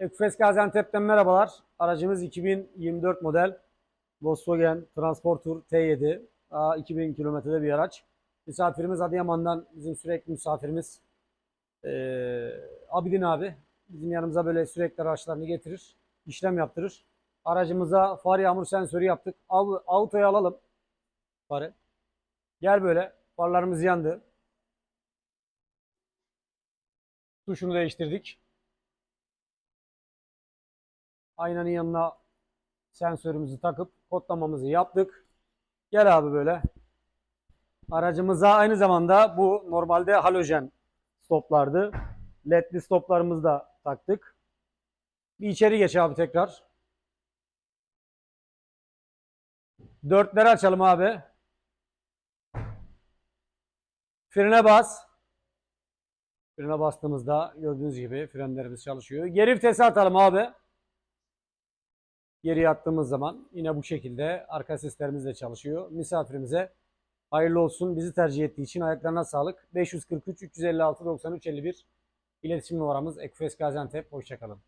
Ekfes Gaziantep'ten merhabalar. Aracımız 2024 model Volkswagen Transporter T7. Aa, 2000 kilometrede bir araç. Misafirimiz Adıyaman'dan bizim sürekli misafirimiz ee, Abidin abi. Bizim yanımıza böyle sürekli araçlarını getirir. işlem yaptırır. Aracımıza far yağmur sensörü yaptık. Av, autoyu alalım. Farı. Gel böyle. Farlarımız yandı. Tuşunu değiştirdik. Aynanın yanına sensörümüzü takıp kodlamamızı yaptık. Gel abi böyle. Aracımıza aynı zamanda bu normalde halojen stoplardı. LED'li stoplarımızı da taktık. Bir içeri geç abi tekrar. Dörtleri açalım abi. Frene bas. Frene bastığımızda gördüğünüz gibi frenlerimiz çalışıyor. Geri vitesi atalım abi. Geriye attığımız zaman yine bu şekilde arka seslerimiz de çalışıyor. Misafirimize hayırlı olsun. Bizi tercih ettiği için ayaklarına sağlık. 543 356 93 51 İletişim numaramız Ekufes Gaziantep. Hoşçakalın.